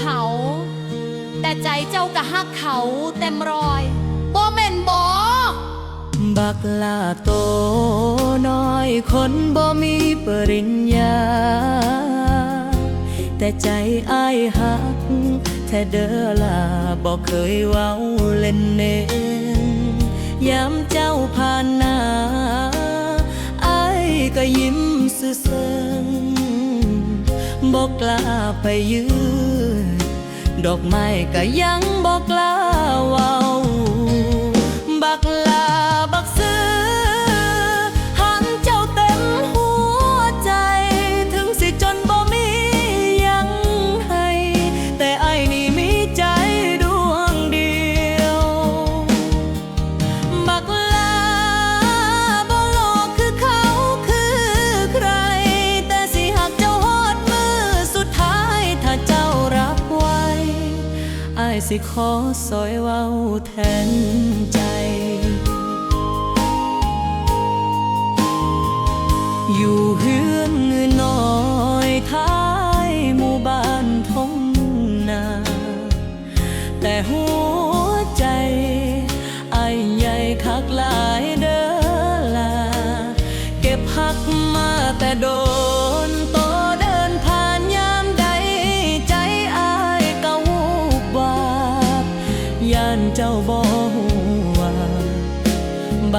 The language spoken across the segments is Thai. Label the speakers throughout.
Speaker 1: เขา แต่ใจเจ้าก็ฮักเขาเต็มรอยบ่แม่นบ่
Speaker 2: บักลาโตน้อยคนบ่มีปริญญา แต่ใจอ้ายหัก แท้เด้อลาบ่เคยเว้าเล่นเน่นยามเจ้าผ่านหน้าอ้ายก็ยิ้มซื่อ บอกล้าไปยืนดอกไม้ก็ยังบอกล้าเว้า สิขอสอยเว้าแทนใจ อยู่เฮือนเงินน้อยท้ายหมู่บ้านทงนา แต่หัวใจไอใหญ่คักหลายเด้อลา เก็บหักมาแต่โด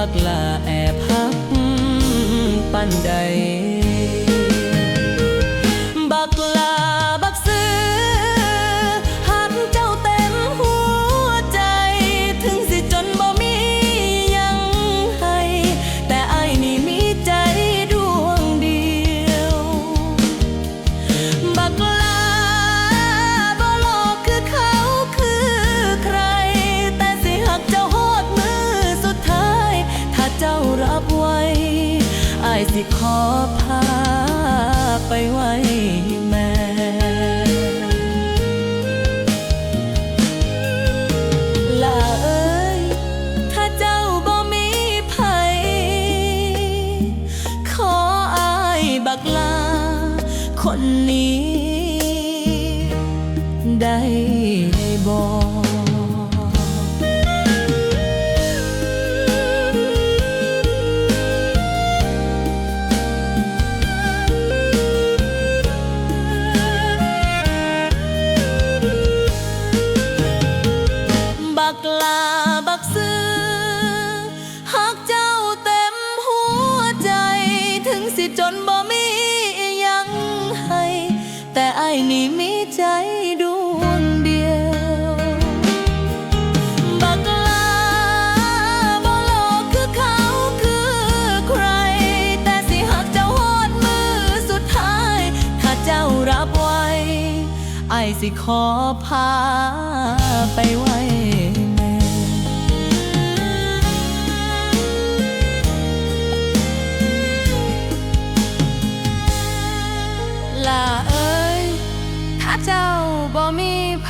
Speaker 2: บักลาแอบหักปันใด อายสิขอพาไปไว้แม่ลาเอ้ยถ้าเจ้าบ่มีไผขออายบักลา คนนี้ได้ายสิขอพาไปไว้แม่ลาเอ้ย ถ้าเจ้าบ่มีไผ